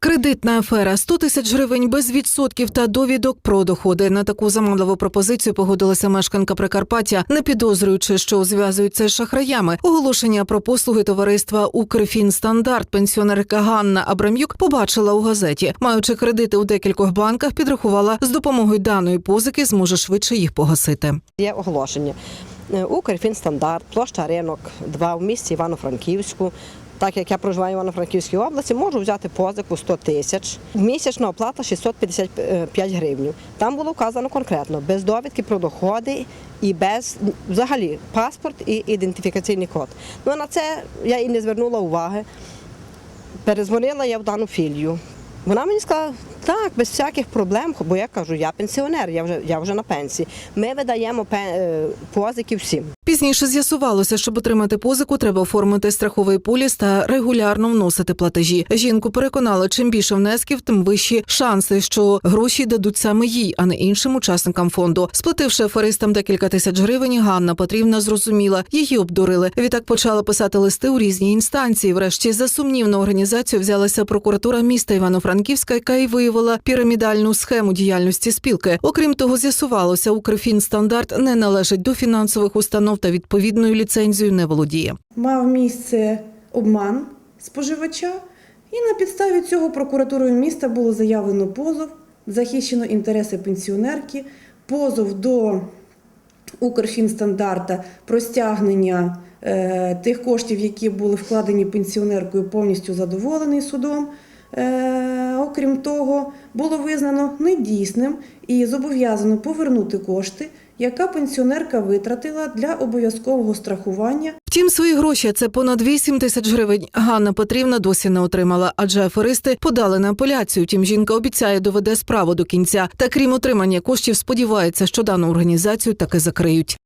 Кредитна афера 100 тисяч гривень без відсотків та довідок про доходи. На таку заманливу пропозицію погодилася мешканка Прикарпаття, не підозрюючи, що зв'язуються з шахраями. Оголошення про послуги товариства Укрфінстандарт пенсіонерка Ганна Абрам'юк побачила у газеті. Маючи кредити у декількох банках, підрахувала з допомогою даної позики зможе швидше їх погасити. Є оголошення. Укрфінстандарт, площа ринок 2 в місті Івано-Франківську. Так як я проживаю в Івано-Франківській області, можу взяти позику 100 тисяч. Місячна оплата 655 гривень. Там було вказано конкретно, без довідки про доходи і без взагалі паспорт і ідентифікаційний код. Ну на це я і не звернула уваги. Перезвонила я в дану філію. Вона мені сказала, так, без всяких проблем, бо я кажу, я пенсіонер, я вже, я вже на пенсії. Ми видаємо е, позики всім. Пізніше з'ясувалося, щоб отримати позику, треба оформити страховий поліс та регулярно вносити платежі. Жінку переконали, чим більше внесків, тим вищі шанси, що гроші дадуть саме їй, а не іншим учасникам фонду. Сплативши аферистам декілька тисяч гривень, Ганна Петрівна зрозуміла, її обдурили. Відтак почала писати листи у різні інстанції. Врешті за сумнівну організацію взялася прокуратура міста Івано-Франківська, яка й виявила пірамідальну схему діяльності спілки. Окрім того, з'ясувалося, Укрфінстандарт не належить до фінансових установ та відповідною ліцензією не володіє. мав місце обман споживача, і на підставі цього прокуратурою міста було заявлено позов, захищено інтереси пенсіонерки, позов до Укрфінстандарта про стягнення е, тих коштів, які були вкладені пенсіонеркою, повністю задоволений судом. Е, окрім того, було визнано недійсним і зобов'язано повернути кошти, яка пенсіонерка витратила для обов'язкового страхування Втім, свої гроші це понад 8 тисяч гривень. Ганна Петрівна досі не отримала, адже аферисти подали на апеляцію. Втім, жінка обіцяє доведе справу до кінця. Та крім отримання коштів, сподівається, що дану організацію таки закриють.